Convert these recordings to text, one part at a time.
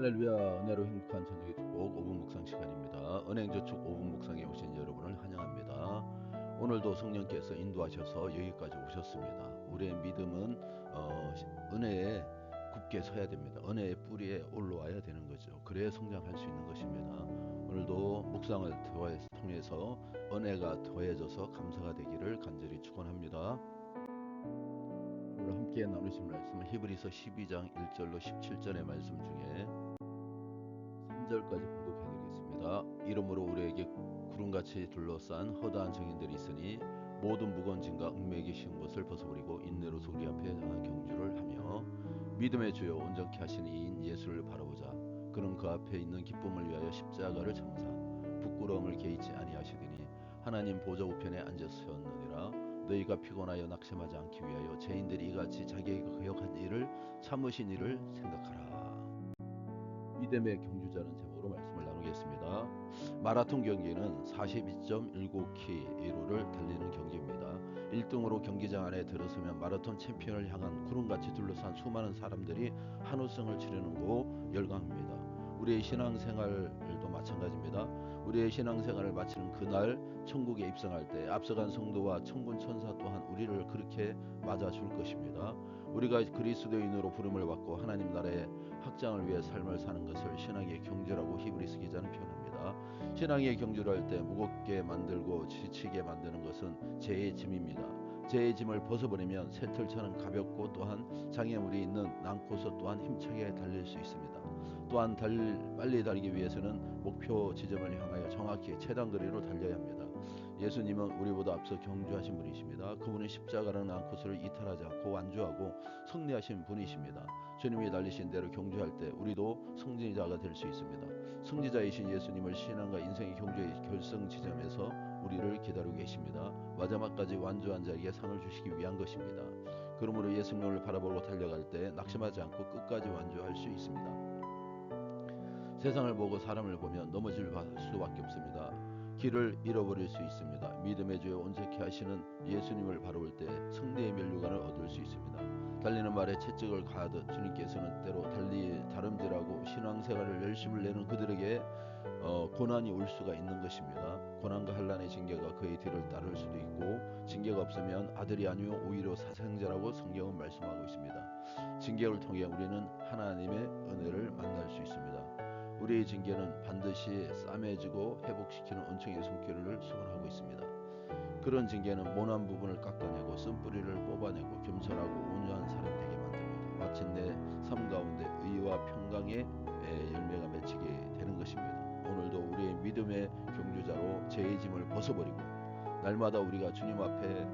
할렐루야 은혜로 행복한 저녁의 축복 5분 묵상 시간입니다. 은행저축 5분 묵상에 오신 여러분을 환영합니다. 오늘도 성령께서 인도하셔서 여기까지 오셨습니다. 우리의 믿음은 어, 은혜에 굳게 서야 됩니다. 은혜의 뿌리에 올라와야 되는 거죠. 그래야 성장할 수 있는 것입니다. 오늘도 묵상을 통해서 은혜가 더해져서 감사가 되기를 간절히 축원합니다. 함께 나누신 말씀은 히브리서 12장 1절로 17절의 말씀 중에 3절까지 공독해 드리겠습니다. 이러므로 우리에게 구름같이 둘러싼 허다한 증인들이 있으니 모든 무거운 짐과 얽매기 쉬운 것을 벗어버리고 인내로서 우리 앞에 경주를 하며 믿음의 주여 온전케 하신 이인 예수를 바라보자. 그는 그 앞에 있는 기쁨을 위하여 십자가를 참사 부끄러움을 개의치 아니하시더니 하나님 보좌 우편에 앉으셨느니라 너희가 피곤하여 낙심하지 않기 위하여 죄인들이 이같이 자기에게 거역한 일을 참으신 일을 생각하라. 믿음의 경주자는 제목으로 말씀을 나누겠습니다. 마라톤 경기는 42.19km를 달리는 경기입니다. 1등으로 경기장 안에 들어서면 마라톤 챔피언을 향한 구름같이 둘러싼 수많은 사람들이 한우승을 치르는 곳 열광합니다. 우리의 신앙생활도 마찬가지입니다. 우리의 신앙생활을 마치는 그날 천국에 입성할 때 앞서간 성도와 천군 천사 또한 우리를 그렇게 맞아줄 것입니다. 우리가 그리스도인으로 부름을 받고 하나님 나라의 확장을 위해 삶을 사는 것을 신앙의 경주라고 히브리스 기자는 표현합니다. 신앙의 경주를 할 때 무겁게 만들고 지치게 만드는 것은 죄의 짐입니다. 죄의 짐을 벗어버리면 새털처럼 가볍고 또한 장애물이 있는 난코서 또한 힘차게 달릴 수 있습니다. 또한 달, 빨리 달리기 위해서는 목표 지점을 향하여 정확히 최단 거리로 달려야 합니다. 예수님은 우리보다 앞서 경주하신 분이십니다. 그분은 십자가라는 앙코스를 이탈하지 않고 완주하고 승리하신 분이십니다. 주님이 달리신 대로 경주할 때 우리도 승리자가 될 수 있습니다. 승리자이신 예수님을 신앙과 인생의 경주의 결승 지점에서 우리를 기다리고 계십니다. 마지막까지 완주한 자에게 상을 주시기 위한 것입니다. 그러므로 예수님을 바라보고 달려갈 때 낙심하지 않고 끝까지 완주할 수 있습니다. 세상을 보고 사람을 보면 넘어질 수밖에 없습니다. 길을 잃어버릴 수 있습니다. 믿음의 주에 온전케 하시는 예수님을 바라볼 때 승리의 면류관을 얻을 수 있습니다. 달리는 말에 채찍을 가하듯 주님께서는 때로 달리 다름질하고 신앙생활을 열심을 내는 그들에게 어, 고난이 올 수가 있는 것입니다. 고난과 한란의 징계가 그의 뒤를 따를 수도 있고 징계가 없으면 아들이 아니요 오히려 사생자라고 성경은 말씀하고 있습니다. 징계를 통해 우리는 하나님의 은혜를 만날 수 있습니다. 우리의 징계는 반드시 싸매지고 회복시키는 은총의 손길을 소원하고 있습니다. 그런 징계는 모난 부분을 깎아내고 쓴뿌리를 뽑아내고 겸손하고 온유한 사람 되게 만듭니다. 마침내 삶 가운데 의와 평강의 열매가 맺히게 되는 것입니다. 오늘도 우리의 믿음의 경주자로 죄의 짐을 벗어버리고 날마다 우리가 주님 앞에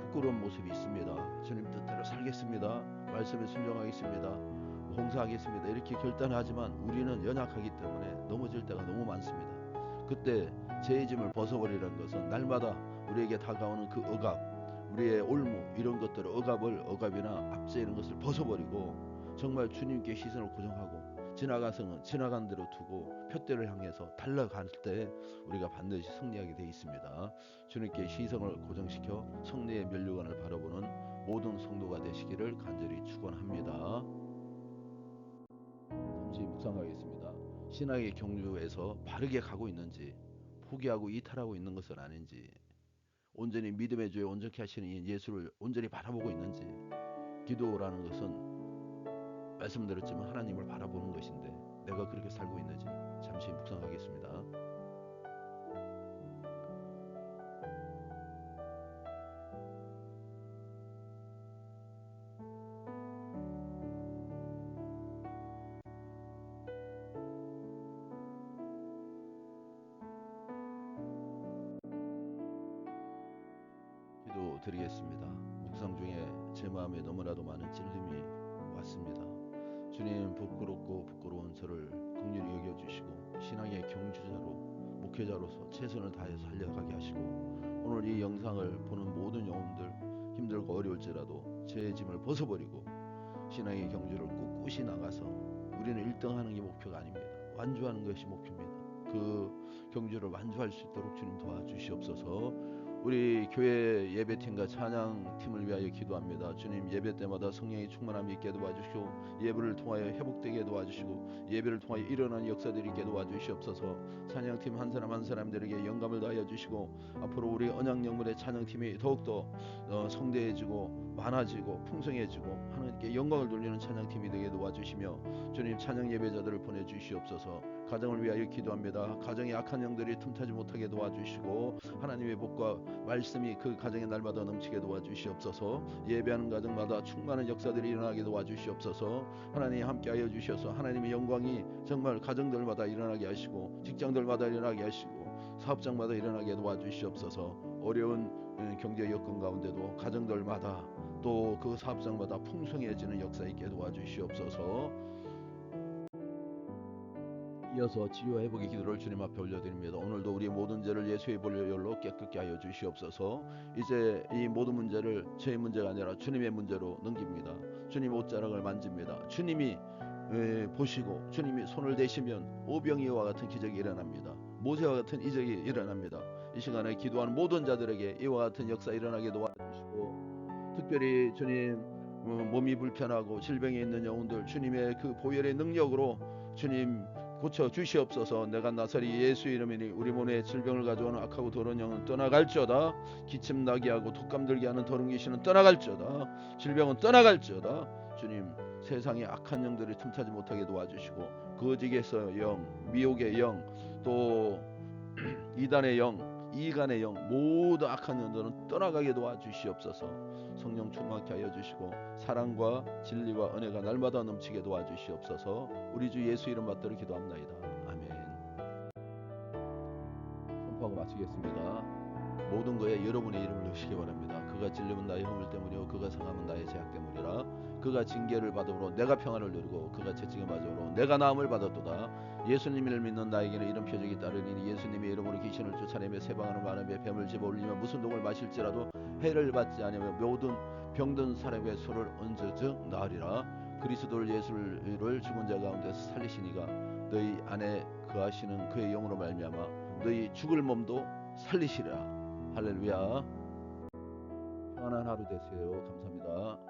부끄러운 모습이 있습니다. 주님 뜻대로 살겠습니다. 말씀에 순종하겠습니다. 봉사하겠습니다. 이렇게 결단하지만 우리는 연약하기 때문에 넘어질 때가 너무 많습니다. 그때 죄의 짐을 벗어버리라는 것은 날마다 우리에게 다가오는 그 억압, 우리의 올무 이런 것들을 억압을 억압이나 압제 이런 것을 벗어버리고 정말 주님께 시선을 고정하고 지나가서는 지나간 대로 두고 표대를 향해서 달려갈 때 우리가 반드시 승리하게 되어 있습니다. 주님께 시선을 고정시켜 승리의 면류관을 바라보는 모든 성도가 되시기를 간절히 축원합니다. 잠시 묵상하겠습니다. 신앙의 경주에서 바르게 가고 있는지 포기하고 이탈하고 있는 것은 아닌지 온전히 믿음의 주에 온전케 하시는 예수를 온전히 바라보고 있는지 기도라는 것은 말씀드렸지만 하나님을 바라보는 것인데 내가 그렇게 살고 있는지 잠시 묵상하겠습니다. 드리겠습니다. 묵상 중에 제 마음에 너무나도 많은 찔림이 왔습니다. 주님 부끄럽고 부끄러운 저를 긍휼히 여겨주시고 신앙의 경주자로 목회자로서 최선을 다해서 살려가게 하시고 오늘 이 영상을 보는 모든 영혼들 힘들고 어려울지라도 제 짐을 벗어버리고 신앙의 경주를 꿋꿋이 나가서 우리는 1등하는 게 목표가 아닙니다. 완주하는 것이 목표입니다. 그 경주를 완주할 수 있도록 주님 도와주시옵소서. 우리 교회 예배팀과 찬양팀을 위하여 기도합니다. 주님 예배 때마다 성령의 충만함이 있게 도와주시고 예배를 통하여 회복되게 도와주시고 예배를 통하여 일어나는 역사들이 있게 도와주시옵소서. 찬양팀 한 사람 한 사람들에게 영감을 다하여 주시고 앞으로 우리 언약 영문의 찬양팀이 더욱더 어, 성대해지고 많아지고 풍성해지고 하나님께 영광을 돌리는 찬양팀이 되게 도와주시며 주님 찬양 예배자들을 보내주시옵소서. 가정을 위하여 기도합니다. 가정의 악한 영들이 틈타지 못하게 도와주시고 하나님의 복과 말씀이 그 가정의 날마다 넘치게 도와주시옵소서. 예배하는 가정마다 충만한 역사들이 일어나게 도와주시옵소서. 하나님 함께하여 주셔서 하나님의 영광이 정말 가정들마다 일어나게 하시고 직장들마다 일어나게 하시고 사업장마다 일어나게 도와주시옵소서. 어려운 음, 경제 여건 가운데도 가정들마다 또 그 사업장마다 풍성해지는 역사 있게 도와주시옵소서. 이어서 치유와 회복의 기도를 주님 앞에 올려드립니다. 오늘도 우리의 모든 죄를 예수의 보혈로 깨끗게 하여 주시옵소서. 이제 이 모든 문제를 제 문제가 아니라 주님의 문제로 넘깁니다. 주님 옷자락을 만집니다. 주님이 에, 보시고 주님이 손을 대시면 오병이와 같은 기적이 일어납니다. 모세와 같은 이적이 일어납니다. 이 시간에 기도하는 모든 자들에게 이와 같은 역사 일어나게 도와주시고 특별히 주님 어, 몸이 불편하고 질병에 있는 영혼들 주님의 그 보혈의 능력으로 주님 고쳐 주시옵소서. 내가 나사리 예수 이름이니 우리 몸에 질병을 가져오는 악하고 더러운 영은 떠나갈지어다. 기침 나게 하고 독감 들게 하는 더러운 귀신은 떠나갈지어다. 질병은 떠나갈지어다. 주님 세상의 악한 영들이 틈타지 못하게 도와주시고 거짓에서 영, 미혹의 영, 또 이단의 영, 이간의 영 모두 악한 영들은 떠나가게 도와주시옵소서. 성령 충만케 하여 주시고 사랑과 진리와 은혜가 날마다 넘치게 도와주시옵소서. 우리 주 예수 이름 받들어 기도합나이다. 아멘. 선포하고 마치겠습니다. 모든 거에 여러분의 이름을 넣으시기 바랍니다. 그가 찔림은 나의 허물 때문이요 그가 상함은 나의 죄악 때문이라 그가 징계를 받음으로 내가 평안을 누리고 그가 채찍을 맞음으로 내가 나음을 받았도다. 예수님을 믿는 나에게는 이런 표적이 따르리니 예수님의 이름으로 귀신을 쫓아내며 세방하는 바람에 뱀을 집어 올리며 무슨 독을 마실지라도 해를 받지 아니하며 모든 병든 사람의 소를 얹어즉 나으리라. 그리스도를 예수를 죽은 자 가운데서 살리시니가 너희 안에 거하시는 그의 영으로 말미암아 너희 죽을 몸도 살리시리라. 할렐루야. 평안한 하루 되세요. 감사합니다